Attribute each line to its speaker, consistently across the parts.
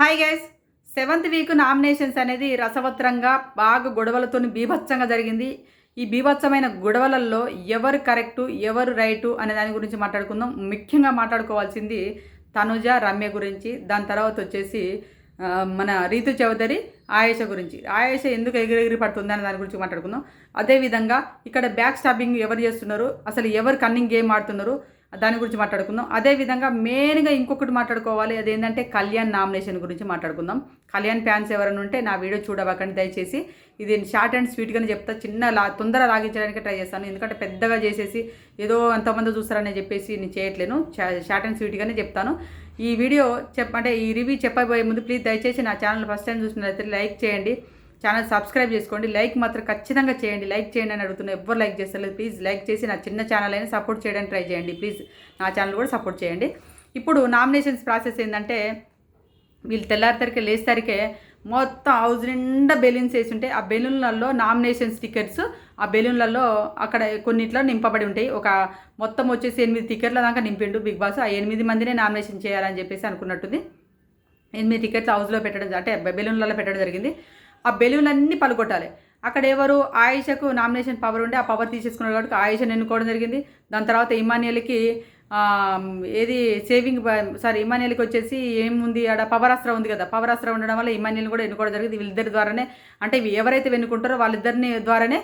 Speaker 1: Hi guys seventh week nominations అనేది రసవత్రంగా బాగా గొడవలతో బీభత్సంగా జరిగింది. ఈ బీభత్సమైన గొడవలలో ఎవరు కరెక్టు ఎవరు రైటు అనే దాని గురించి మాట్లాడుకుందాం. ముఖ్యంగా మాట్లాడుకోవాల్సింది తనుజ రమ్య గురించి. దాని తర్వాత వచ్చేసి మన రీతు చౌదరి ఆయేష గురించి. ఆయేష ఎందుకు ఎగిరెగిరి పడుతుంది అనే దాని గురించి మాట్లాడుకుందాం. అదేవిధంగా ఇక్కడ బ్యాక్ స్టాపింగ్ ఎవరు చేస్తున్నారు? అసలు ఎవరు కన్నింగ్ గేమ్ ఆడుతున్నారు? దాని గురించి మాట్లాడుకుందాం. అదేవిధంగా మెయిన్గా ఇంకొకటి మాట్లాడుకోవాలి. అదేంటంటే కళ్యాణ్ నామినేషన్ గురించి మాట్లాడుకుందాం. కళ్యాణ్ ఫ్యాన్స్ ఎవరైనా ఉంటే నా వీడియో చూడవకండి దయచేసి. ఇది షార్ట్ అండ్ స్వీట్గానే చెప్తా. చిన్న లా తొందర లాగించడానికి ట్రై చేస్తాను. ఎందుకంటే పెద్దగా చేసేసి ఏదో ఎంతమంది చూస్తారని చెప్పేసి నేను చేయట్లేను. షార్ట్ అండ్ స్వీట్గానే చెప్తాను. ఈ వీడియో చెప్ అంటే ఈ రివ్యూ చెప్పబోయే ముందు ప్లీజ్ దయచేసి నా ఛానల్ ఫస్ట్ టైం చూసినట్లయితే లైక్ చేయండి. ఛానల్ సబ్స్క్రైబ్ చేసుకోండి. లైక్ మాత్రం ఖచ్చితంగా చేయండి. లైక్ చేయండి అని అడుగుతున్నా ఎవరు లైక్ చేస్తలేదు. ప్లీజ్ లైక్ చేసి నా చిన్న ఛానల్ అయినా సపోర్ట్ చేయడానికి ట్రై చేయండి. ప్లీజ్ నా ఛానల్ కూడా సపోర్ట్ చేయండి. ఇప్పుడు నామినేషన్స్ ప్రాసెస్ ఏంటంటే వీళ్ళు తెల్లారితరికే లేస్తారికే మొత్తం హౌస్ నిండా బెలూన్స్ వేసి ఉంటాయి. ఆ బెలూన్లలో నామినేషన్ స్టిక్కర్స్ ఆ బెలూన్లలో అక్కడ కొన్నిట్లో నింపబడి ఉంటాయి. ఒక మొత్తం వచ్చేసి ఎనిమిది టికెట్ల దాకా నింపిండు బిగ్ బాస్. ఆ ఎనిమిది మందినే నామినేషన్ చేయాలని చెప్పేసి అనుకున్నట్టుంది. ఎనిమిది టికెట్లు హౌస్లో పెట్టడం అంటే బెలూన్లలో పెట్టడం జరిగింది. ఆ బెలూన్లన్నీ పలుగొట్టాలి. అక్కడ ఎవరు ఆయిషకు నామినేషన్ పవర్ ఉండే ఆ పవర్ తీసేసుకున్నారు కాబట్టి ఆయిషను ఎన్నుకోవడం జరిగింది. దాని తర్వాత ఇమానియల్కి ఏది సేవింగ్ సారీ ఇమానియల్కి వచ్చేసి ఏముంది? ఆడ పవర్ అస్త్రం ఉంది కదా పవర్ అస్త్రం ఉండడం వల్ల ఇమానియల్ కూడా ఎన్నుకోవడం జరిగింది. వీళ్ళిద్దరి ద్వారానే అంటే ఇవి ఎవరైతే వెన్నుకుంటారో వాళ్ళిద్దరిని ద్వారానే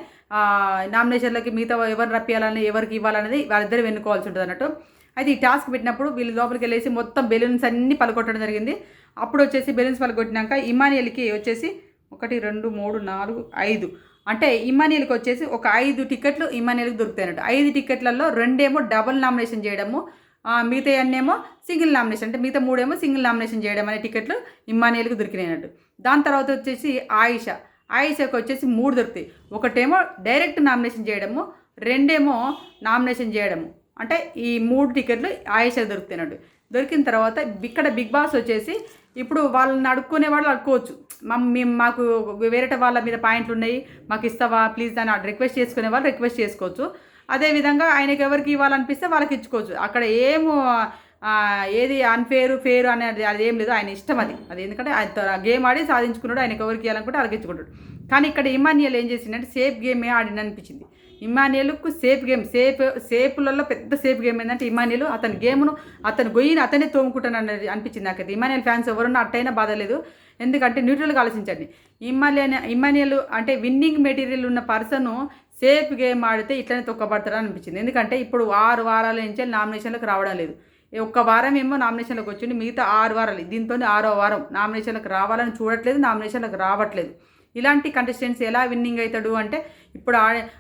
Speaker 1: నామినేషన్లకి మిగతా ఎవరిని రప్పియాలని ఎవరికి ఇవ్వాలనేది వాళ్ళిద్దరు వెన్నుకోవాల్సి ఉంటుంది అన్నట్టు. అయితే ఈ టాస్క్ పెట్టినప్పుడు వీళ్ళు లోపలికి వెళ్ళేసి మొత్తం బెలూన్స్ అన్నీ పలకొట్టడం జరిగింది. అప్పుడు వచ్చేసి బెలూన్స్ పలకొట్టినాక ఇమానియల్కి వచ్చేసి ఒకటి రెండు మూడు నాలుగు ఐదు. అంటే ఇమానీలకు వచ్చేసి ఒక ఐదు టికెట్లు ఇమానీలకు దొరుకుతాయన్నట్టు. ఐదు టికెట్లలో రెండేమో డబుల్ నామినేషన్ చేయడము మిగతా అన్నేమో సింగిల్ నామినేషన్. అంటే మిగతా మూడేమో సింగిల్ నామినేషన్ చేయడం అనే టికెట్లు ఇమానియల్కి దొరికినాయన్నట్టు. దాని తర్వాత వచ్చేసి ఆయిష. ఆయిషకు వచ్చేసి మూడు దొరుకుతాయి. ఒకటేమో డైరెక్ట్ నామినేషన్ చేయడము రెండేమో నామినేషన్ చేయడము. అంటే ఈ మూడు టికెట్లు ఆయిష దొరుకుతాయి అన్నట్టు దొరికిన తర్వాత ఇక్కడ బిగ్ బాస్ వచ్చేసి ఇప్పుడు వాళ్ళని అడుక్కునే వాళ్ళు అడుక్కోవచ్చు. మమ్ మేము మాకు వేరే వాళ్ళ మీద పాయింట్లు ఉన్నాయి మాకు ఇస్తావా ప్లీజ్ అని రిక్వెస్ట్ చేసుకునే వాళ్ళు రిక్వెస్ట్ చేసుకోవచ్చు. అదేవిధంగా ఆయనకి ఎవరికి ఇవ్వాలనిపిస్తే వాళ్ళకి ఇచ్చుకోవచ్చు. అక్కడ ఏమో ఏది అన్ఫేరు ఫేరు అనేది అది ఏం లేదు ఆయన ఇష్టం అది. అది ఎందుకంటే ఆయన గేమ్ ఆడి సాధించుకున్నాడు ఆయనకి ఎవరికి ఇవ్వాలనుకుంటే వాళ్ళకి ఇచ్చుకుంటాడు. కానీ ఇక్కడ ఇమానియల్ ఏం చేసిందంటే సేఫ్ గేమే ఆడిన అనిపించింది ఇమానియల్కు సేఫ్ గేమ్ సేఫ్ సేఫ్లలో పెద్ద సేఫ్ గేమ్ ఏంటంటే ఇమానియల్. అతని గేమ్ను అతను గొయ్యిని అతనే తోముకుంటాను అనిపించింది నాకు అయితే ఇమానియల్ ఫ్యాన్స్ ఎవరున్నా అట్టయినా బాధ లేదు. ఎందుకంటే న్యూట్రల్గా ఆలోచించండి. ఇమానియల్ ఇమానియల్ అంటే విన్నింగ్ మెటీరియల్ ఉన్న పర్సన్ సేఫ్ గేమ్ ఆడితే ఇట్లనే తొక్కబడతారు అనిపించింది. ఎందుకంటే ఇప్పుడు ఆరు వారాల నుంచి నామినేషన్లకు రావడం లేదు. ఒక్క వారం ఏమో నామినేషన్లకు వచ్చింది మిగతా ఆరు వారాలు దీంతో ఆరో వారం నామినేషన్లకు రావాలని చూడట్లేదు నామినేషన్లకు రావట్లేదు. ఇలాంటి కంటెస్టెంట్స్ ఎలా విన్నింగ్ అవుతాడు అంటే ఇప్పుడు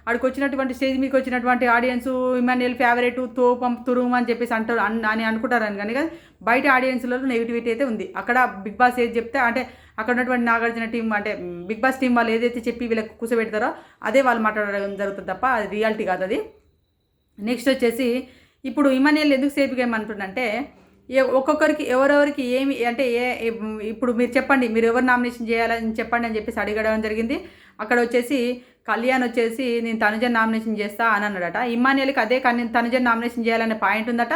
Speaker 1: ఆడికి వచ్చినటువంటి స్టేజ్ మీకు వచ్చినటువంటి ఆడియన్స్ ఇమాన్యుయల్ ఫేవరెట్ తోపం తురుము అని చెప్పేసి అంటారు అన్- అని అనుకుంటారని కానీ కానీ బయట ఆడియన్స్లలో నెగిటివిటీ అయితే ఉంది. అక్కడ బిగ్ బాస్ ఏది చెప్తే అంటే అక్కడ ఉన్నటువంటి నాగార్జున టీం అంటే బిగ్ బాస్ టీం వాళ్ళు ఏదైతే చెప్పి వీళ్ళకి కూర్చోబెడతారో అదే వాళ్ళు మాట్లాడడం జరుగుతుంది తప్ప అది రియాలిటీ కాదు అది. నెక్స్ట్ వచ్చేసి ఇప్పుడు ఇమానియల్ ఎందుకు సేఫ్గా గేమ్ అంటుండంటే ఒక్కొక్కరికి ఎవరెవరికి ఏమి అంటే ఏ ఇప్పుడు మీరు చెప్పండి మీరు ఎవరు నామినేషన్ చేయాలని చెప్పండి అని చెప్పేసి అడగడం జరిగింది. అక్కడ వచ్చేసి కళ్యాణ్ వచ్చేసి నేను తనుజన్ నామినేషన్ చేస్తా అని అన్నాడట. ఇమానియల్కి అదే కానీ తనుజన్ నామినేషన్ చేయాలనే పాయింట్ ఉందట.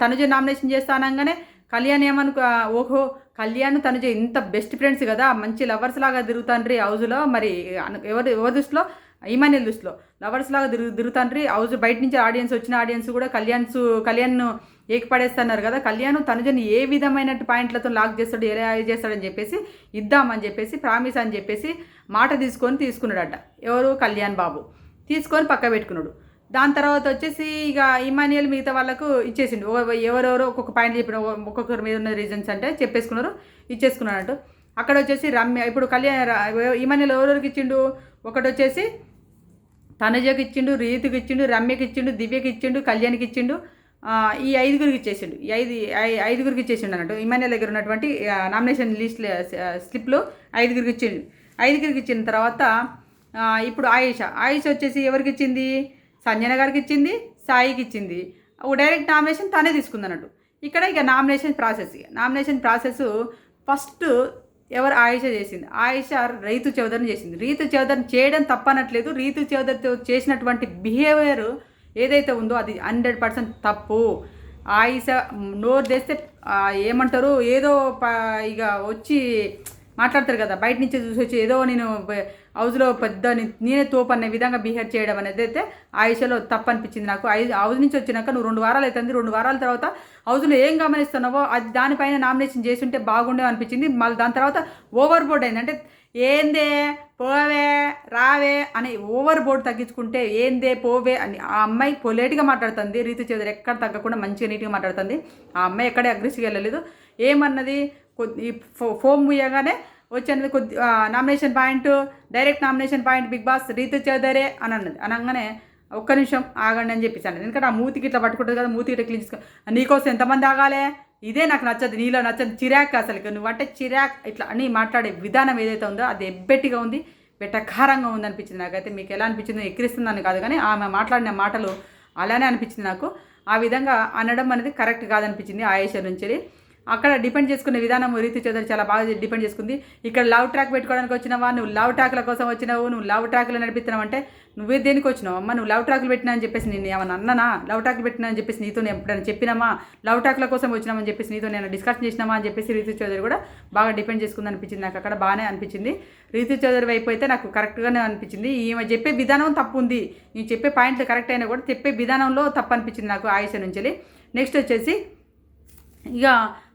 Speaker 1: తనుజ నామినేషన్ చేస్తా అనగానే కళ్యాణ్ ఏమనుకో ఓహో కళ్యాణ్ తనుజ ఇంత బెస్ట్ ఫ్రెండ్స్ కదా మంచి లవర్స్ లాగా తిరుగుతాండ్రి హౌస్లో మరి ఎవరు ఎవరి ఎవరి దృష్టిలో? ఇమానియల్ దృష్టిలో. లవర్స్ లాగా తిరుగు తిరుగుతాండ్రి హౌస్ బయట నుంచి ఆడియన్స్ వచ్చిన ఆడియన్స్ కూడా కళ్యాణ్స్ కళ్యాణ్ ఏకపడేస్తున్నారు కదా కళ్యాణ్ తనుజని ఏ విధమైన పాయింట్లతో లాక్ చేస్తాడు ఎలా చేస్తాడని చెప్పేసి ఇద్దామని చెప్పేసి ప్రామిస్ అని చెప్పేసి మాట తీసుకొని తీసుకున్నాడట. ఎవరు? కళ్యాణ్ బాబు. తీసుకొని పక్క పెట్టుకున్నాడు. దాని తర్వాత వచ్చేసి ఇక ఇమానియల్ మిగతా వాళ్ళకు ఇచ్చేసిండు. ఓ- ఎవరెవరో ఒక్కొక్క పాయింట్ చెప్పిన ఒక్కొక్కరి మీద ఉన్న రీజన్స్ అంటే చెప్పేసుకున్నారు ఇచ్చేసుకున్నాడు అక్కడ వచ్చేసి రమ్య ఇప్పుడు కళ్యాణ్ ఇమానియల్ ఎవరెవరికి ఇచ్చిండు? ఒకటి వచ్చేసి తనుజకి ఇచ్చిండు రీతికి ఇచ్చిండు రమ్యకి ఇచ్చిండు దివ్యకి ఇచ్చిండు కళ్యాణ్కి ఇచ్చిండు ఈ ఐదుగురికి ఇచ్చేసిండు. ఈ ఐదు ఐ- ఐదుగురికి ఇచ్చేసిండు అన్నట్టు. ఇమానియల్ దగ్గర ఉన్నటువంటి నామినేషన్ లిస్ట్ స్లిప్లో ఐదుగురికి ఇచ్చిండు. ఐదుగురికి ఇచ్చిన తర్వాత ఇప్పుడు ఆయుష. ఆయుష వచ్చేసి ఎవరికి ఇచ్చింది? సంజన గారికి ఇచ్చింది సాయికి ఇచ్చింది. డైరెక్ట్ నామినేషన్ తానే తీసుకుంది అన్నట్టు. ఇక్కడ ఇక నామినేషన్ ప్రాసెస్ ఇక. నామినేషన్ ప్రాసెస్ ఫస్ట్ ఎవరు ఆయుష చేసింది? ఆయుష రైతు చౌదరిని చేసింది. రీతు చౌదరిని చేయడం తప్పనట్లేదు. రీతు చౌదరితో చేసినటువంటి బిహేవియర్ ఏదైతే ఉందో అది హండ్రెడ్ పర్సెంట్ తప్పు. ఆయిష నోరు తెస్తే ఏమంటారు ఏదో ప- ఇక వచ్చి మాట్లాడతారు కదా బయట నుంచి చూసి వచ్చి ఏదో నేను హౌజ్లో హౌస్లో పెద్ద నేనే తోపు అనే విధంగా బిహేవ్ చేయడం అనేది అయితే ఆయుషలో తప్పు అనిపించింది నాకు. ఐ హౌస్ నుంచి వచ్చినాక నువ్వు రెండు వారాలు అవుతుంది రెండు వారాల తర్వాత హౌస్లో ఏం గమనిస్తున్నావో అది దానిపైన నామినేషన్ చేసి ఉంటే బాగుండే అనిపించింది మళ్ళీ దాని తర్వాత ఓవర్ బోర్డ్ అయింది. అంటే ఏందే పోవే రావే అని ఓవర్ బోర్డ్ తగ్గించుకుంటే ఏందే పోవే అని ఆ అమ్మాయి పొలేట్గా మాట్లాడుతుంది. రీతు చౌదరి ఎక్కడ తగ్గకుండా మంచిగా నీట్గా మాట్లాడుతుంది. ఆ అమ్మాయి ఎక్కడే అగ్రెసివ్గా వెళ్ళలేదు. ఏమన్నది? కొద్ది ఫో- ఫోమ్ ముయ్యగానే వచ్చినది కొద్ది nomination point direct nomination point Bigg Boss Rithu చౌదరే అని అన్నది. అనగానే ఒక్క నిమిషం ఆగండి అని చెప్పేసి అన్నది. ఎందుకంటే ఆ మూతికి ఇట్లా పట్టుకుంటుంది కదా మూతికి ఇట్లా క్లీన్ చేసుకో నీకోసం ఎంతమంది ఆగాలే? ఇదే నాకు నచ్చదు నీలో నచ్చదు చిరాక్ అసలు. నువ్వంటే చిరాక్. ఇట్లా అని మాట్లాడే విధానం ఏదైతే ఉందో అది ఎబ్బెట్టిగా ఉంది వెటకారంగా ఉంది అనిపించింది నాకైతే. మీకు ఎలా అనిపించిందో ఎక్కిరిస్తుందని కాదు కానీ ఆమె మాట్లాడిన మాటలు అలానే అనిపించింది నాకు. ఆ విధంగా అనడం అనేది కరెక్ట్ కాదనిపించింది ఆయేష నుంచి. అక్కడ డిపెండ్ చేసుకునే విధానం రీతి చౌదరి చాలా బాగా డిపెండ్ చేసుకుంది. ఇక్కడ లవ్ ట్రాక్ పెట్టుకోవడానికి వచ్చినావా? నువ్వు లవ్ ట్రాక్ల కోసం వచ్చినావు నువ్వు లవ్ ట్రాక్లు నడిపిస్తున్నావు అంటే నువ్వే దేనికి వచ్చినావు? అమ్మ నువ్వు లవ్ ట్రాక్లు పెట్టినా అని చెప్పేసి నేను ఏమన్నా అన్నానా? లవ్ ట్రాక్లు పెట్టినా అని చెప్పేసి నీతో నేను ఎప్పుడైనా చెప్పినామా? లవ్ ట్రాక్ల కోసం వచ్చినామని చెప్పేసి నీతో నేను డిస్కషన్ చేసినామా అని చెప్పేసి రీతి చౌదరి కూడా బాగా డిపెండ్ చేసుకుంది అనిపించింది. నాకు అక్కడ బాగానే అనిపించింది. రీతి చౌదరి వైపు అయితే నాకు కరెక్ట్గానే అనిపించింది. ఈమె చెప్పే విధానం తప్పు ఉంది. నేను చెప్పే పాయింట్లు కరెక్ట్ అయినా కూడా చెప్పే విధానంలో తప్పు అనిపించింది నాకు ఆయుష నుంచి నెక్స్ట్ వచ్చేసి ఇక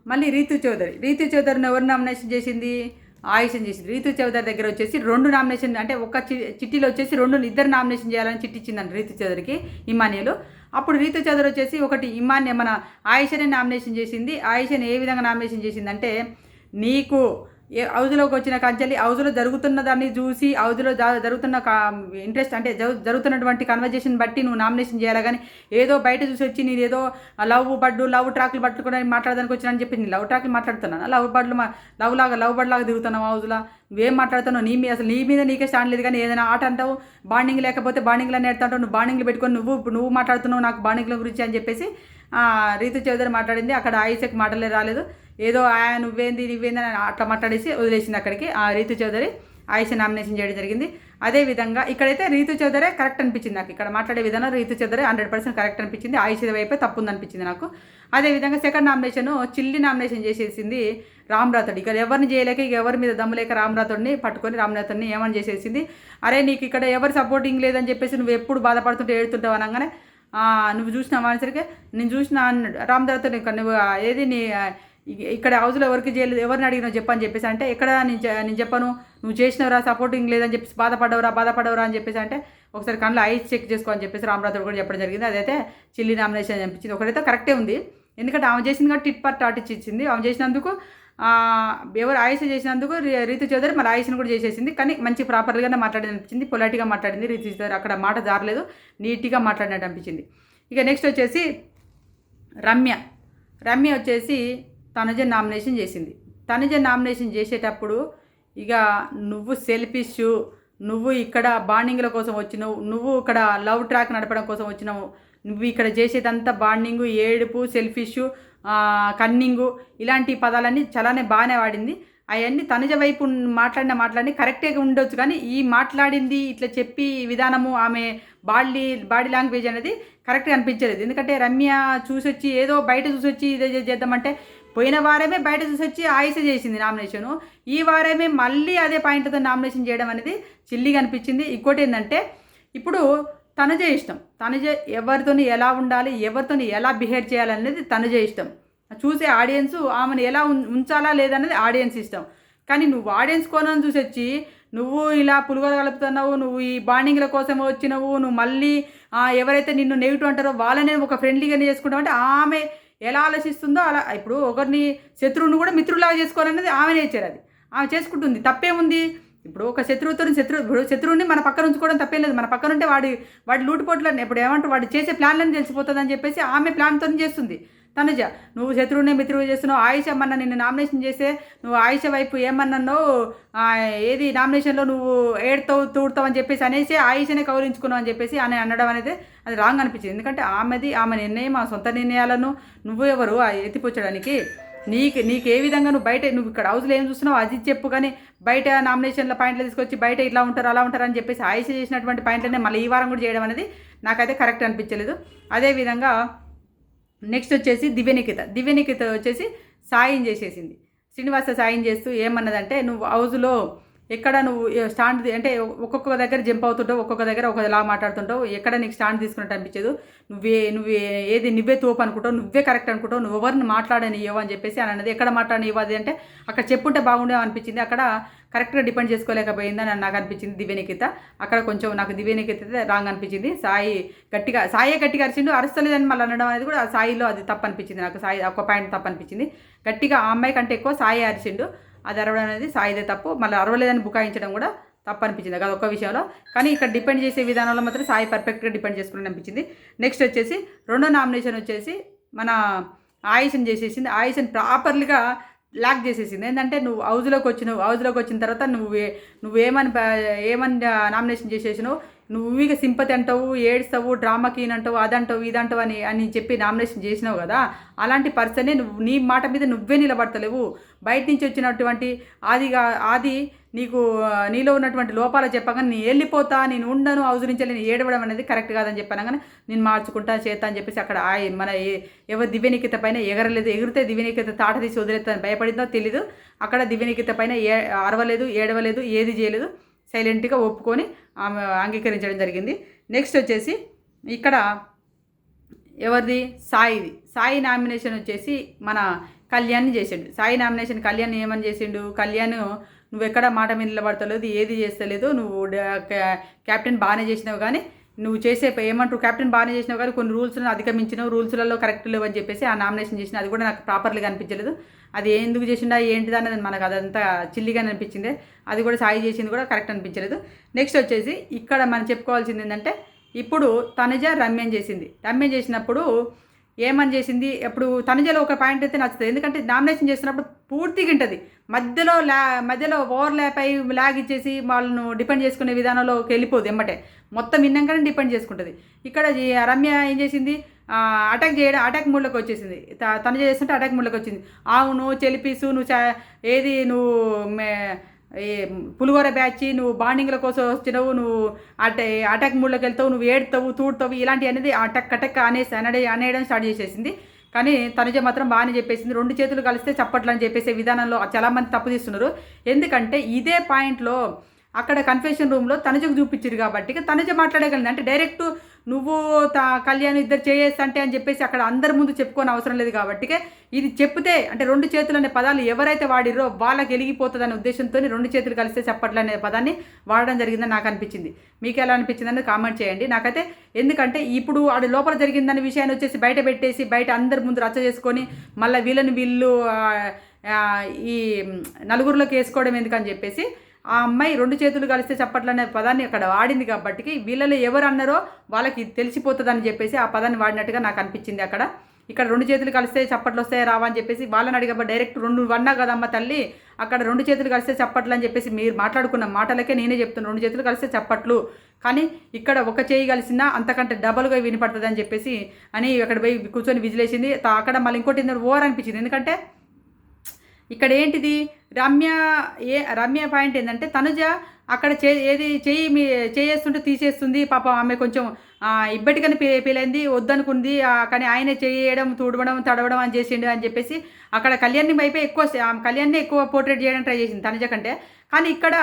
Speaker 1: మళ్ళీ రీతు చౌదరి. రీతు చౌదరిని ఎవరు నామినేషన్ చేసింది? ఆయుషన్ చేసింది. రీతు చౌదరి దగ్గర వచ్చేసి రెండు నామినేషన్ అంటే ఒక చి- చిట్టీలో వచ్చేసి రెండు ఇద్దరు నామినేషన్ చేయాలని చిట్టి ఇచ్చిందండి రీతు చౌదరికి ఇమానియలు. అప్పుడు రీతు చౌదరి వచ్చేసి ఒకటి ఇమాన్య మన ఆయుషనే నామినేషన్ చేసింది? ఆయుషని ఏ విధంగా నామినేషన్ చేసిందంటే నీకు ఏ హౌజ్లోకి వచ్చిన కంచెల్లి హౌజ్లో జరుగుతున్న దాన్ని చూసి హౌజ్లో జరుగుతున్న ఇంట్రెస్ట్ అంటే జరుగుతున్నటువంటి కన్వర్జేషన్ బట్టి నువ్వు నామినేషన్ చేయాలి కానీ ఏదో బయట చూసి వచ్చి నేను ఏదో లవ్ బడ్డు లవ్ ట్రాక్లు పట్టుకుని మాట్లాడడానికి వచ్చినా చెప్పి నేను లవ్ ట్రాక్లు మాట్లాడుతున్నాను? లవ్ బడ్లు మా లవ్ లాగా లవ్ బడ్ లాగా తిరుగుతున్నావు హౌజ్లో? నువ్వేం మాట్లాడుతున్నావు? నీ మీద అసలు నీ మీద నీకే స్టాండ్ లేదు కానీ ఏదైనా ఆట అంటావు? బాండింగ్ లేకపోతే బాండింగ్లో నేర్తాంటావు నువ్వు బాండింగ్లు పెట్టుకొని నువ్వు నువ్వు మాట్లాడుతున్నావు నాకు బాండింగ్ల గురించి అని చెప్పేసి రీతు చౌదరి మాట్లాడింది. అక్కడ ఐసెక్ మాటలే రాలేదు. ఏదో ఆయన నువ్వేంది నువ్వేంది అని అట్లా మాట్లాడేసి వదిలేసింది అక్కడికి. ఆ రీతు చౌదరి ఆయుష నామినేషన్ చేయడం జరిగింది. అదే విధంగా ఇక్కడైతే రీతు చౌదరే కరెక్ట్ అనిపించింది నాకు. ఇక్కడ మాట్లాడే విధానం Rithu Chowdary hundred percent correct అనిపించింది. ఆయుష వైపే తప్పు అనిపించింది నాకు. అదే విధంగా సెకండ్ నామినేషన్ చిల్లి నామినేషన్ చేసేసింది రామ్రాథుడు ఇక్కడ ఎవరిని చేయలేక ఇక ఎవరి మీద దమ్ము లేక రామరాథుడిని పట్టుకొని రామనాథుడిని ఏమని చేసేసింది? అరే నీకు ఇక్కడ ఎవరు సపోర్టింగ్ లేదని చెప్పేసి నువ్వు ఎప్పుడు బాధపడుతుంటే ఏడుతుంటావు అనగానే నువ్వు చూసినావా? అనేసరికి నేను చూసిన అన్నాడు. ఇక్కడ నువ్వు ఏది నీ ఇక్కడ హౌస్లో ఎవరికి చేయలేదు ఎవరిని అడిగినావు చెప్పని చెప్పేసి అంటే ఎక్కడ నేను నేను చెప్పను నువ్వు చేసినవరా సపోర్టింగ్ లేదని చెప్పేసి బాధపడవరా బాధపడవరా అని చెప్పేసి అంటే ఒకసారి కళ్ళు ఐస్ చెక్ చేసుకో అని చెప్పేసి రామరాథుడు కూడా చెప్పడం జరిగింది. అదైతే చిల్లి నామినేషన్ అనిపించింది. ఒకటైతే కరెక్టే ఉంది. ఎందుకంటే ఆమె చేసింది కాబట్టి టిట్ పర్ టాట్ ఇచ్చింది. ఆమె చేసినందుకు ఎవరు ఆయుష చేసినందుకు రి- రీతు చౌదరి మళ్ళీ ఆయుషను కూడా చేసేసింది. కానీ మంచి ప్రాపర్గానే మాట్లాడి అనిపించింది. పొలైట్గా మాట్లాడింది రీతు చౌదరి. అక్కడ మాట జారలేదు. నీట్గా మాట్లాడినట్టు అనిపించింది. ఇక నెక్స్ట్ వచ్చేసి రమ్య. రమ్య వచ్చేసి తనుజ నామినేషన్ చేసింది. తనుజ నామినేషన్ చేసేటప్పుడు ఇక నువ్వు సెల్ఫిష్ నువ్వు ఇక్కడ బాండింగ్ల కోసం వచ్చినావు నువ్వు ఇక్కడ లవ్ ట్రాక్ నడపడం కోసం వచ్చినావు నువ్వు ఇక్కడ చేసేదంతా బాండింగు ఏడుపు సెల్ఫిష్ కన్నింగు ఇలాంటి పదాలన్నీ చాలానే బాగానే వాడింది. అవన్నీ తనుజ వైపు మాట్లాడిన మాట్లాడి కరెక్టే ఉండొచ్చు కానీ ఈ మాట్లాడింది ఇట్లా చెప్పి విధానము ఆమె బాడీ బాడీ లాంగ్వేజ్ అనేది కరెక్ట్గా అనిపించలేదు. ఎందుకంటే రమ్య చూసొచ్చి ఏదో బయట చూసొచ్చి ఇదే చేద్దామంటే పోయిన వారమే బయట చూసొచ్చి ఆయుష చేసింది నామినేషను. ఈ వారమే మళ్ళీ అదే పాయింట్తో నామినేషన్ చేయడం అనేది చిల్లిగా అనిపించింది. ఇంకోటి ఏంటంటే ఇప్పుడు తనజే ఇష్టం. తనజే ఎవరితోని ఎలా ఉండాలి ఎవరితోని ఎలా బిహేవ్ చేయాలనేది తనజే ఇష్టం. చూసే ఆడియన్స్ ఆమెను ఎలా ఉం- ఉంచాలా లేదనేది ఆడియన్స్ ఇష్టం. కానీ నువ్వు ఆడియన్స్ కోణం చూసి వచ్చి నువ్వు ఇలా పులుగలు కలుపుతున్నావు నువ్వు ఈ బాండింగ్ల కోసం వచ్చినవు నువ్వు మళ్ళీ ఎవరైతే నిన్ను నెగిటివ్ అంటారో వాళ్ళనే ఒక ఫ్రెండ్లీగానే చేసుకుంటావు అంటే ఆమె ఎలా ఆలోచిస్తుందో అలా ఇప్పుడు ఒకరిని శత్రువుని కూడా మిత్రులాగా చేసుకోవాలనేది ఆమె నేచర్ అది. ఆమె చేసుకుంటుంది. తప్పేముంది? ఇప్పుడు ఒక శత్రువుతో శత్రువు ఇప్పుడు శత్రువుని మన పక్కన ఉంచుకోవడం తప్పేం లేదు. మన పక్కన ఉంటే వాడి వాడి లూటుపోట్లని ఇప్పుడు ఏమంటారు వాడు చేసే ప్లాన్లని తెలిసిపోతుంది అని చెప్పేసి ఆమె ప్లాన్తో చేస్తుంది. తనుజ నువ్వు శత్రువునే మిత్రువు చేస్తున్నావు. ఆయుష అమ్మన్న నిన్ను నామినేషన్ చేస్తే నువ్వు ఆయుష వైపు ఏమన్నానో ఏది నామినేషన్లో నువ్వు ఏడుతావు తూడతావు అని చెప్పేసి అనేసి ఆయుషనే కౌరించుకున్నావు అని చెప్పేసి అని అనడం అనేది అది రాంగ్ అనిపించింది. ఎందుకంటే ఆమెది ఆమె నిర్ణయం ఆ సొంత నిర్ణయాలను నువ్వు ఎవరు ఆ ఎత్తిపుచ్చడానికి. నీకు నీకు ఏ విధంగా నువ్వు బయట నువ్వు ఇక్కడ హౌస్లో ఏం చూస్తున్నావు అది చెప్పు కానీ బయట నామినేషన్ల పాయింట్లు తీసుకొచ్చి బయట ఇట్లా ఉంటారు అలా ఉంటారు అని చెప్పేసి ఆయుష చేసినటువంటి పాయింట్లనే మళ్ళీ ఈ వారం కూడా చేయడం అనేది నాకైతే కరెక్ట్ అనిపించలేదు. అదేవిధంగా నెక్స్ట్ వచ్చేసి దివ్యనికిత. దివ్యనికిత వచ్చేసి సాయం చేసేసింది. శ్రీనివాస సాయం చేస్తూ ఏమన్నదంటే నువ్వు హౌజ్లో ఎక్కడ నువ్వు స్టాండ్ అంటే ఒక్కొక్క దగ్గర జంప్ అవుతుంటావు ఒక్కొక్క దగ్గర ఒకలా మాట్లాడుతుంటావు ఎక్కడ నీకు స్టాండ్ తీసుకున్నట్టు అనిపించదు. నువ్వే నువ్వే ఏది నువ్వే తోపు అనుకుంటావు నువ్వే కరెక్ట్ అనుకుంటావు నువ్వు ఎవరిని మాట్లాడనివ్వవు అని చెప్పేసి అని అన్నది. ఎక్కడ మాట్లాడనివ్వు అది అంటే అక్కడ చెప్పుంటే బాగుండేవి అనిపించింది. అక్కడ కరెక్ట్గా డిపెండ్ చేసుకోలేకపోయిందని నాకు అనిపించింది దివ్యనికిత అక్కడ కొంచెం నాకు దివ్యనికిత రాంగ్ అనిపించింది. సాయి గట్టిగా సాయే గట్టిగా అరిచిండు అరుస్తలేదని మళ్ళీ అనడం అనేది కూడా సాయిలో అది తప్పు అనిపించింది నాకు. సాయి ఒక పాయింట్ తప్పు అనిపించింది గట్టిగా ఆ అమ్మాయి కంటే ఎక్కువ సాయి అరిచిండు. అది అరవడం అనేది సాయిదే తప్పు. మళ్ళీ అరవలేదని బుకాయించడం కూడా తప్పు అనిపించింది. అది ఒక్క విషయంలో. కానీ ఇక్కడ డిపెండ్ చేసే విధానంలో మాత్రం సాయి పర్ఫెక్ట్గా డిపెండ్ చేసుకుని అనిపించింది. నెక్స్ట్ వచ్చేసి రెండో నామినేషన్ వచ్చేసి మన ఆయుషన్ చేసేసింది. ఆయుషన్ ప్రాపర్లీగా లాక్ చేసేసింది. ఏంటంటే నువ్వు హౌజ్లోకి వచ్చినావు. హౌజ్లోకి వచ్చిన తర్వాత నువ్వు నువ్వు నువ్వేమని ఏమని నామినేషన్ చేసేసినావు? నువ్వు ఇక సింపతి అంటావు ఏడుస్తావు డ్రామా కీన్ అంటావు అదంటావు ఇదంటావు అని అని చెప్పి నామినేషన్ చేసినావు కదా. అలాంటి పర్సనే నువ్వు నీ మాట మీద నువ్వే నిలబడతలేవు. బయట నుంచి వచ్చినటువంటి ఆదిగా ఆది నీకు నీలో ఉన్నటువంటి లోపాలు చెప్పగానే నేను వెళ్ళిపోతా నేను ఉండను అవసరించాలి నేను ఏడవడం అనేది కరెక్ట్ కాదని చెప్పాను కానీ నేను మార్చుకుంటా చేస్తా అని చెప్పేసి అక్కడ ఆ మన ఎవరు దివ్యనికిత పైన ఎగరలేదు ఎగిరితే దివ్యనికిత తాట తీసి వదిలేస్తాను భయపడిందో తెలీదు. అక్కడ దివ్యనికిత పైన ఏ అరవలేదు ఏడవలేదు ఏది చేయలేదు. సైలెంట్గా ఒప్పుకొని ఆమె అంగీకరించడం జరిగింది. నెక్స్ట్ వచ్చేసి ఇక్కడ ఎవరిది? సాయిది. సాయి నామినేషన్ వచ్చేసి మన కళ్యాణ్ చేసిండు. సాయి నామినేషన్ కళ్యాణ్ ఏమని చేసిండు? కళ్యాణ్ నువ్వు ఎక్కడ మాట మీద నిలబడతలేదు ఏది చేస్తలేదు నువ్వు క్యాప్టెన్ కెప్టెన్ బాగానే చేసినావు కానీ నువ్వు చేసే ఏమంటూ ఏమంటారు? కెప్టెన్ బాగానే చేసినావు కానీ కొన్ని రూల్స్ను అధిగమించినావు రూల్స్లలో కరెక్ట్ లేవు అని చెప్పేసి ఆ నామినేషన్ చేసిన అది కూడా నాకు ప్రాపర్లీగా అనిపించలేదు. అది ఎందుకు చేసిండా ఏంటిది అనేది మనకు అదంతా చిల్లిగా అనిపించింది. అది కూడా సాయి చేసింది కూడా కరెక్ట్ అనిపించలేదు. నెక్స్ట్ వచ్చేసి ఇక్కడ మనం చెప్పుకోవాల్సింది ఏంటంటే ఇప్పుడు తనుజ రమ్యం చేసింది. రమ్యం చేసినప్పుడు ఏమని చేసింది? ఇప్పుడు తనుజలో ఒక పాయింట్ అయితే నచ్చుతుంది. ఎందుకంటే నామినేషన్ చేసినప్పుడు పూర్తిగా ఉంటుంది మధ్యలో లా మధ్యలో ఓవర్ ల్యాప్ అయి లాగ్ ఇచ్చేసి వాళ్ళను డిపెండ్ చేసుకునే విధానంలోకి వెళ్ళిపోదు ఎమ్మటే. మొత్తం విన్నాకనే డిపెండ్ చేసుకుంటుంది. ఇక్కడ రమ్య ఏం చేసింది? అటాక్ చేయడం అటాక్ మూడ్లోకి వచ్చేసింది. త- తను చేస్తుంటే అటాక్ మూడ్లోకి వచ్చింది. అవును చెలిపిసు నువ్వు చా ఏది నువ్వు మే పులిగోర బ్యాచ్ నువ్వు బాండింగ్ల కోసం వచ్చినావు నువ్వు అట అటాక్ మూడ్లోకి వెళ్తావు నువ్వు ఏడుతావు తూడుతావు ఇలాంటి అనేది అటక్ అటక్ అనేసి అనడే అనేయడం స్టార్ట్ చేసేసింది. కానీ తనుజ మాత్రం బాగానే చెప్పేసింది. రెండు చేతులు కలిస్తే చప్పట్లు అని చెప్పేసే విధానంలో చాలామంది తప్పు తీస్తున్నారు. ఎందుకంటే ఇదే పాయింట్లో అక్కడ కన్ఫెషన్ రూమ్లో తనుజకు చూపించారు కాబట్టి ఇక తనుజ మాట్లాడగలిగింది అంటే డైరెక్ట్ నువ్వు తా కళ్యాణ్ ఇద్దరు చేయేస్తంటే అని చెప్పేసి అక్కడ అందరి ముందు చెప్పుకోని అవసరం లేదు కాబట్టి ఇది చెప్తే అంటే రెండు చేతులు అనే పదాలు ఎవరైతే వాడిరో వాళ్ళకి వెలిగిపోతుంది అనే ఉద్దేశంతో రెండు చేతులు కలిస్తే చెప్పట్లు అనే పదాన్ని వాడడం జరిగిందని నాకు అనిపించింది. మీకు ఎలా అనిపించింది అనేది కామెంట్ చేయండి. నాకైతే ఎందుకంటే ఇప్పుడు ఆడు లోపల జరిగిందనే విషయాన్ని వచ్చేసి బయట పెట్టేసి బయట అందరి ముందు రచ్చ చేసుకొని మళ్ళీ వీళ్ళని వీళ్ళు ఈ నలుగురిలోకి వేసుకోవడం ఎందుకని చెప్పేసి ఆ అమ్మాయి రెండు చేతులు కలిస్తే చప్పట్లు అనే పదాన్ని అక్కడ వాడింది కాబట్టి వీళ్ళలో ఎవరు అన్నారో వాళ్ళకి తెలిసిపోతుందని చెప్పేసి ఆ పదాన్ని వాడినట్టుగా నాకు అనిపించింది అక్కడ. ఇక్కడ రెండు చేతులు కలిస్తే చప్పట్లు వస్తాయి రావా అని చెప్పేసి వాళ్ళని అడిగబ్బా డైరెక్ట్ రెండు వన్నా కదమ్మ తల్లి అక్కడ రెండు చేతులు కలిస్తే చప్పట్లు అని చెప్పేసి మీరు మాట్లాడుకున్న మాటలకే నేనే చెప్తున్నాను రెండు చేతులు కలిస్తే చప్పట్లు కానీ ఇక్కడ ఒక చేయి కలిసినా అంతకంటే డబల్గా వినపడుతుంది అని చెప్పేసి అని అక్కడ పోయి కూర్చొని విజిలేసింది. అక్కడ మళ్ళీ ఇంకోటి ఓవర్ అనిపించింది. ఎందుకంటే ఇక్కడ ఏంటిది రమ్య ఏ రమ్య పాయింట్ ఏంటంటే తనుజ అక్కడ చే ఏది చేయి మీ చేయేస్తుంటే తీసేస్తుంది. పాపం ఆమె కొంచెం ఆ, ఇబ్బటికని పీ పీలైంది వద్దనుకుంది. కానీ ఆయనే చేయడం తుడవడం తడవడం అని చేసిండు అని చెప్పేసి అక్కడ కళ్యాణ్ని వైపే ఎక్కువ ఆ కళ్యాణ్ని ఎక్కువ పోర్ట్రేట్ చేయడానికి ట్రై చేసింది తనుజ కంటే. కానీ ఇక్కడ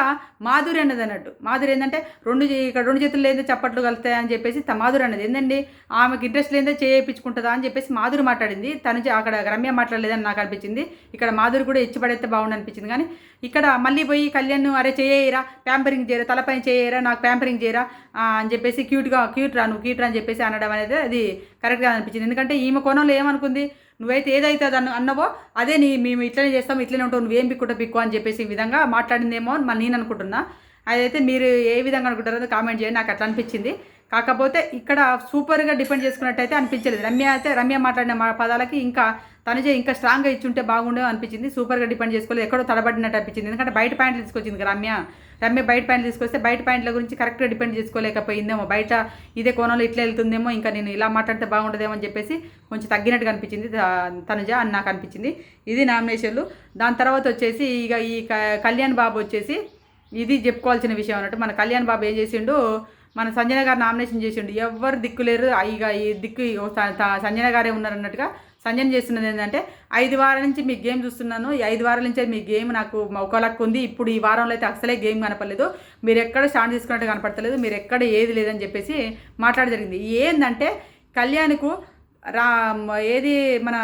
Speaker 1: మాధురి అన్నది అన్నట్టు. మాధురి ఏంటంటే రెండు ఇక్కడ రెండు చేతులు లేదా చప్పట్లు కలుతాయి అని చెప్పేసి మాధురి అన్నది. ఏంటండి ఆమెకి ఇంట్రెస్ట్ లేదా చేయించుకుంటుందా అని చెప్పేసి మాధురి మాట్లాడింది. తను అక్కడ రమ్య మాట్లాడలేదని నాకు అనిపించింది. ఇక్కడ మాధురి కూడా ఇచ్చి పడేస్తే బాగుండు అనిపించింది. కానీ ఇక్కడ మళ్ళీ పోయి కళ్యాణ్ అరే చేయరా ప్యాంపరింగ్ చేయరా తలపైన చేయరా నాకు ప్యాంపరింగ్ చేయరా అని చెప్పేసి క్యూట్గా క్యూట్ రా నువ్వు క్యూట్ రా అని చెప్పేసి అనడం అనేది అది కరెక్ట్గా అనిపించింది. ఎందుకంటే ఈమె కోణంలో ఏమనుకుంది? నువ్వైతే ఏదైతే అది అన్న అన్నవో అదే నీ మేము ఇట్లనే చేస్తాం ఇట్లనే ఉంటావు నువ్వేం పిక్కుంటా పిక్కు అని చెప్పేసి ఈ విధంగా మాట్లాడిందేమో మన నేను అనుకుంటున్నా. అదైతే మీరు ఏ విధంగా అనుకుంటారో కామెంట్ చేయండి నాకు అట్లా అనిపించింది. కాకపోతే ఇక్కడ సూపర్గా డిపెండ్ చేసుకున్నట్టయితే అనిపించలేదు. రమ్య అయితే రమ్య మాట్లాడిన మా పదాలకి ఇంకా తనజే ఇంకా స్ట్రాంగ్గా ఇచ్చుంటే బాగుండే అనిపించింది. సూపర్గా డిపెండ్ చేసుకోలేదు. ఎక్కడో తడబడినట్టు అనిపించింది. ఎందుకంటే బయట ప్యాంట్లు తీసుకొచ్చింది రమ్య. రమ్య బయట ప్యాంట్లు తీసుకొస్తే బయట ప్యాంట్ల గురించి కరెక్ట్గా డిపెండ్ చేసుకోలేకపోయిందేమో. బయట ఇదే కోణంలో ఇట్లా వెళ్తుందేమో ఇంకా నేను ఇలా మాట్లాడితే బాగుంటుందేమో అని చెప్పేసి కొంచెం తగ్గినట్టు అనిపించింది. త- తనుజ అని నాకు అనిపించింది. ఇది నామినేషన్లు. దాని తర్వాత వచ్చేసి ఇక ఈ క- కళ్యాణ్ బాబు వచ్చేసి ఇది చెప్పుకోవాల్సిన విషయం అన్నట్టు. మన కళ్యాణ్ బాబు ఏం చేసిండు? మన సంజన గారు నామినేషన్ చేసిండు. ఎవరు దిక్కులేరు. ఇక ఈ దిక్కు త- సంజన గారే ఉన్నారు అన్నట్టుగా సంజన చేస్తున్నది ఏంటంటే ఐదు వారాల నుంచి మీ గేమ్ చూస్తున్నాను. ఈ ఐదు వారాల నుంచి మీ గేమ్ నాకు ఒక ఉంది. ఇప్పుడు ఈ వారంలో అయితే అసలే గేమ్ కనపడలేదు. మీరు ఎక్కడ స్టాండ్ తీసుకున్నట్టు కనపడతలేదు. మీరు ఎక్కడ ఏది లేదని చెప్పేసి మాట్లాడ జరిగింది. ఏంటంటే కళ్యాణ్కు రా ఏది మన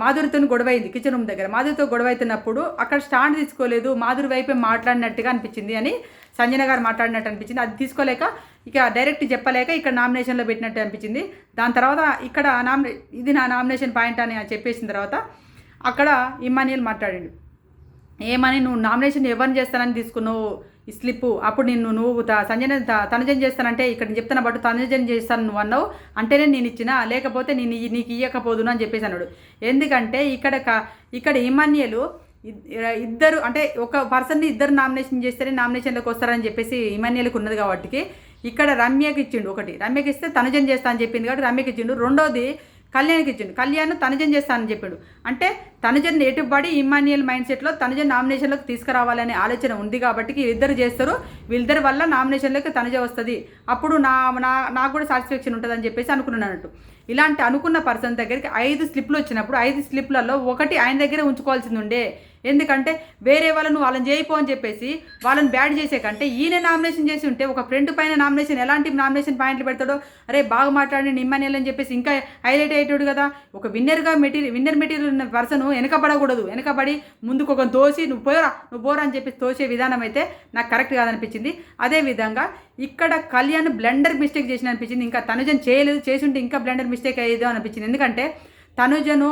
Speaker 1: మాధురితో గొడవైంది కిచెన్ రూమ్ దగ్గర. మాధురితో గొడవ అవుతున్నప్పుడు అక్కడ స్టాండ్ తీసుకోలేదు. మాధురి వైపే మాట్లాడినట్టుగా అనిపించింది అని సంజన గారు మాట్లాడినట్టు అనిపించింది. అది తీసుకోలేక ఇక డైరెక్ట్ చెప్పలేక ఇక్కడ నామినేషన్లో పెట్టినట్టు అనిపించింది. దాని తర్వాత ఇక్కడ నామినే ఇది నా నామినేషన్ పాయింట్ అని చెప్పేసిన తర్వాత అక్కడ ఇమ్మానియల్ మాట్లాడిండు. ఏమని నువ్వు నామినేషన్ ఎవరిని చేస్తానని తీసుకున్నావు ఈ స్లిప్? అప్పుడు నిన్ను నువ్వు త- సంజన తనజన్ చేస్తానంటే ఇక్కడ చెప్తున్న బట్టు తనజన్ చేస్తాను నువ్వు అన్నావు. అంటేనే నేను ఇచ్చిన లేకపోతే నేను నీకు ఇయ్యకపోదును అని చెప్పేసి అన్నాడు. ఎందుకంటే ఇక్కడ ఇక్కడ ఇమాన్యులు ఇద్దరు అంటే ఒక పర్సన్ని ఇద్దరు నామినేషన్ చేస్తేనే నామినేషన్లోకి వస్తారని చెప్పేసి ఇమాన్యులకు ఉన్నది కాబట్టి ఇక్కడ రమ్యకి ఇచ్చిండు ఒకటి. రమ్యకి ఇస్తే తనుజన్ చేస్తా అని చెప్పింది కాబట్టి రమ్యకి ఇచ్చిండు. రెండోది కళ్యాణ్కి ఇచ్చిండు. కళ్యాణ్ తనుజన్ చేస్తానని చెప్పాడు. అంటే తనుజన్ ఎటుబడి ఇమాన్యుయల్ మైండ్ సెట్లో తనుజన్ నామినేషన్లోకి తీసుకురావాలనే ఆలోచన ఉంది కాబట్టి వీళ్ళిద్దరు చేస్తారు. వీళ్ళిద్దరి వల్ల నామినేషన్లోకి తనుజ వస్తుంది. అప్పుడు నా నా నాకు కూడా సాటిస్ఫాక్షన్ ఉంటుందని చెప్పేసి అనుకున్నాను అన్నట్టు. ఇలాంటి అనుకున్న పర్సన్ దగ్గరికి ఐదు స్లిప్లు వచ్చినప్పుడు ఐదు స్లిప్లలో ఒకటి ఆయన దగ్గరే ఉంచుకోవాల్సింది ఉండే. ఎందుకంటే వేరే వాళ్ళను వాళ్ళని చేయిపో అని చెప్పేసి వాళ్ళని బ్యాడ్ చేసే కంటే ఈయన నామినేషన్ చేసి ఉంటే ఒక ఫ్రెండ్ పైన నామినేషన్ ఎలాంటి నామినేషన్ పాయింట్లు పెడతాడో అరే బాగా మాట్లాడి నిమ్మనేలు అని చెప్పేసి ఇంకా హైలైట్ అయ్యేటాడు కదా. ఒక విన్నర్గా మెటీరియల్ విన్నర్ మెటీరియల్ ఉన్న పర్సన్ వెనకబడకూడదు. వెనకబడి ముందుకు ఒక తోసి నువ్వు పోరా నువ్వు పోరా అని చెప్పి తోసే విధానం అయితే నాకు కరెక్ట్ కాదనిపించింది. అదేవిధంగా ఇక్కడ కళ్యాణ్ బ్లెండర్ మిస్టేక్ చేసిన అనిపించింది ఇంకా తనుజన్ చేయలేదు చేసి ఉంటే ఇంకా బ్లెండర్ మిస్టేక్ అయ్యేదో అనిపించింది. ఎందుకంటే తనుజను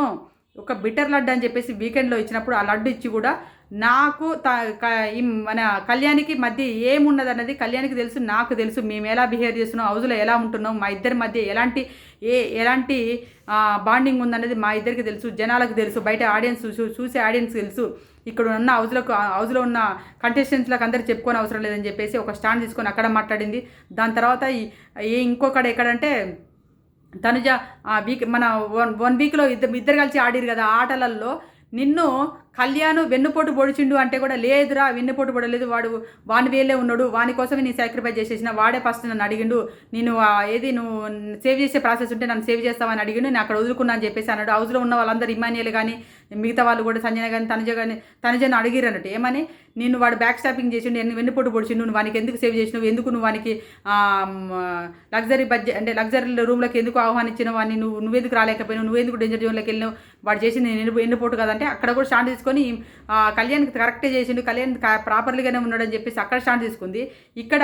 Speaker 1: ఒక బిటర్ లడ్డు అని చెప్పేసి వీకెండ్లో ఇచ్చినప్పుడు ఆ లడ్డు ఇచ్చి కూడా నాకు త క- మన కళ్యాణికి మధ్య ఏమున్నది అన్నది కళ్యాణికి తెలుసు నాకు తెలుసు. మేము ఎలా బిహేవ్ చేస్తున్నాం హౌస్లో ఎలా ఉంటున్నాం మా ఇద్దరి మధ్య ఎలాంటి ఏ ఎలాంటి బాండింగ్ ఉందన్నది మా ఇద్దరికి తెలుసు జనాలకు తెలుసు బయట ఆడియన్స్ చూసే ఆడియన్స్ తెలుసు. ఇక్కడ ఉన్న హౌస్లకు హౌస్లో ఉన్న కంటెస్టెంట్స్లకు అందరూ చెప్పుకోని అవసరం లేదని చెప్పేసి ఒక స్టాండ్ తీసుకొని అక్కడ మాట్లాడింది. దాని తర్వాత ఈ- ఏ ఇంకొకటి ఎక్కడంటే తనుజ వీక్ మన వన్ వన్ వీక్లో ఇద్దరు ఇద్దరు కలిసి ఆడిరు కదా ఆటలల్లో. ఆటలలో నిన్ను కళ్యాణ్ వెన్నుపోటు పొడిచిండు అంటే కూడా లేదురా వెన్నుపోటు పొడలేదు. వాడు వాని వేలే ఉన్నాడు. వాని కోసమే నేను సాక్రిఫైస్ చేసేసిన. వాడే ఫస్ట్ నన్ను అడిగిండు నేను ఏది నువ్వు సేవ్ చేసే ప్రాసెస్ ఉంటే నన్ను సేవ్ చేస్తావని అడిగిండు. నేను అక్కడ వదులుకున్నా అని చెప్పేసి అన్నాడు. హౌస్లో ఉన్న వాళ్ళందరూ ఇమానియల్ కానీ మిగతా వాళ్ళు కూడా సంజన కానీ తనుజ కానీ తనుజను అడిగిరు అన్నట్టు. ఏమని? నేను వాడు బ్యాక్ స్టాపింగ్ చేసిండు ఎన్ని వెన్నుపోటు పొడిచిండు నువ్వు వానికి ఎందుకు సేవ్ చేసినావు? ఎందుకు నువ్వు వానికి లగ్జరీ బడ్జెట్ అంటే లగ్జరీ రూమ్లోకి ఎందుకు ఆహ్వానించినావు? అని నువ్వు నువ్వెందుకు రాలేకపోయినావు? నువ్వెందుకు డేంజర్ జోన్లోకి వెళ్ళినావు? వాడు చేసింది నేను ఎన్ను ఎన్నుపోటు కదంటే అక్కడ కూడా స్టాండ్ తీసుకొని కళ్యాణ్ కరెక్టే చేసిండు కళ్యాణ్ ప్రాపర్లీగానే ఉన్నాడని చెప్పేసి అక్కడ స్టాండ్ తీసుకుంది. ఇక్కడ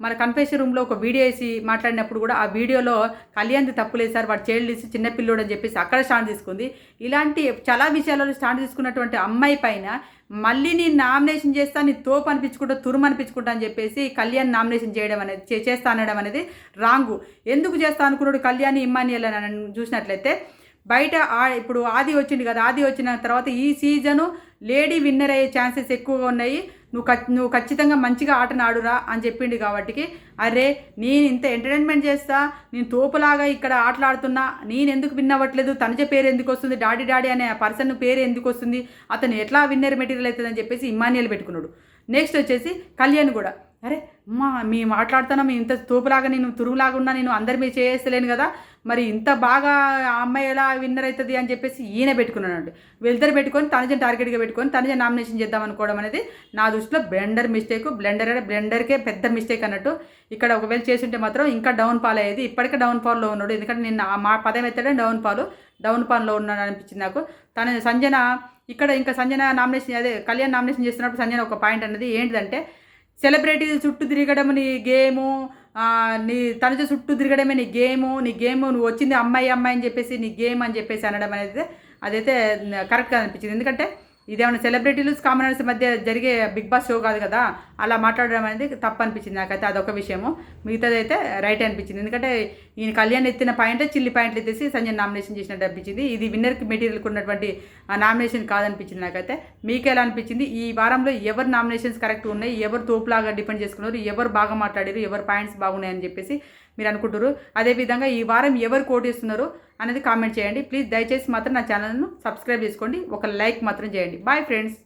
Speaker 1: మన కన్ఫెషన్ రూమ్లో ఒక వీడియో వేసి మాట్లాడినప్పుడు కూడా ఆ వీడియోలో కళ్యాణ్ది తప్పులేదు సార్ వాడు చైల్డ్ తీసి చిన్న అని చెప్పేసి అక్కడ స్టాండ్ తీసుకుంది. ఇలాంటి చాలా విషయాలలో స్టాండ్ తీసుకున్నటువంటి అమ్మాయి పైన మళ్ళీ నేను నామినేషన్ చేస్తా నీ తోపు అనిపించుకుంటా తురుము అనిపించుకుంటా అని చెప్పేసి కళ్యాణ్ నామినేషన్ చేయడం అనేది చే- చేస్తా అనడం అనేది రాంగు. ఎందుకు చేస్తా అనుకున్నాడు కళ్యాణ్ ఇమ్మానియల్ అని చూసినట్లయితే బయట ఆ- ఇప్పుడు ఆది వచ్చింది కదా ఆది వచ్చిన తర్వాత ఈ సీజను లేడీ విన్నర్ అయ్యే ఛాన్సెస్ ఎక్కువగా ఉన్నాయి. నువ్వు ఖచ్- నువ్వు ఖచ్చితంగా మంచిగా ఆటను ఆడురా అని చెప్పిండు కాబట్టికి అరే నేను ఇంత ఎంటర్టైన్మెంట్ చేస్తా నేను తోపులాగా ఇక్కడ ఆటలాడుతున్నా నేను ఎందుకు విన్ అవ్వట్లేదు తనజ పేరు ఎందుకు వస్తుంది డాడీ డాడీ అనే ఆ పర్సన్ పేరు ఎందుకు వస్తుంది అతను ఎట్లా విన్నర్ మెటీరియల్ అవుతుందని చెప్పేసి ఇమానియల్ పెట్టుకున్నాడు. నెక్స్ట్ వచ్చేసి కళ్యాణ్ కూడా. అరే అమ్మా మేము మాట్లాడుతున్నాం ఇంత తోపులాగా నేను తురువులాగా ఉన్నా నేను అందరి మీద చేస్తలేను కదా. మరి ఇంత బాగా ఆ అమ్మాయి ఎలా విన్నర్ అవుతుంది అని చెప్పేసి ఈయన పెట్టుకున్నాడు వెళ్తారు పెట్టుకొని తనజని టార్గెట్గా పెట్టుకొని తనజని నామినేషన్ చేద్దాం అనుకోవడం అనేది నా దృష్టిలో బ్లెండర్ మిస్టేక్ బ్లెండర్ బ్లెండర్కే పెద్ద మిస్టేక్ అన్నట్టు. ఇక్కడ ఒకవేళ చేస్తుంటే మాత్రం ఇంకా డౌన్ ఫాల్ అయ్యేది. ఇప్పటికే డౌన్ ఫాల్లో ఉన్నాడు. ఎందుకంటే నిన్న మా పదం ఎత్తడే డౌన్ ఫాల్ డౌన్ ఫాల్లో ఉన్నాడు అనిపించింది నాకు. తన సంజన ఇక్కడ ఇంకా సంజన నామినేషన్ అదే కళ్యాణ్ నామినేషన్ చేస్తున్నప్పుడు సంజన ఒక పాయింట్ అన్నది ఏంటిదంటే సెలబ్రిటీలు చుట్టూ తిరగడం నీ గేము నీ తనుజ చుట్టూ తిరగడమే నీ గేము నీ గేము నువ్వు వచ్చింది అమ్మాయి అమ్మాయి అని చెప్పేసి నీ గేమ్ అని చెప్పేసి అనడం అనేది అదైతే కరెక్ట్గా అనిపించింది. ఎందుకంటే ఇదేమైనా సెలబ్రిటీలు కామనర్స్ మధ్య జరిగే బిగ్ బాస్ షో కాదు కదా అలా మాట్లాడడం అనేది తప్పు అనిపించింది నాకైతే అదొక విషయము. మిగతాది అయితే రైట్ అనిపించింది. ఎందుకంటే ఈయన కళ్యాణ్ ఎత్తిన పాయింట్ చిల్లి పాయింట్లు ఎత్తేసి సంజయ్ నామినేషన్ చేసినట్టు అనిపించింది. ఇది విన్నర్కి మెటీరియల్కి ఉన్నటువంటి నామినేషన్ కాదనిపించింది నాకైతే. మీకు ఎలా అనిపించింది? ఈ వారంలో ఎవరు నామినేషన్స్ కరెక్ట్ ఉన్నాయి? ఎవరు తోపులాగా డిపెండ్ చేసుకున్నారు? ఎవరు బాగా మాట్లాడారు? ఎవరు పాయింట్స్ బాగున్నాయని చెప్పేసి మీరు అనుకుంటారు అదేవిధంగా ఈ వారం ఎవరు కోటేస్తున్నారు అనేది కామెంట్ చేయండి. ప్లీజ్ దయచేసి మాత్రం నా ఛానల్ను సబ్స్క్రైబ్ చేసుకోండి. ఒక లైక్ మాత్రం చేయండి. Bye friends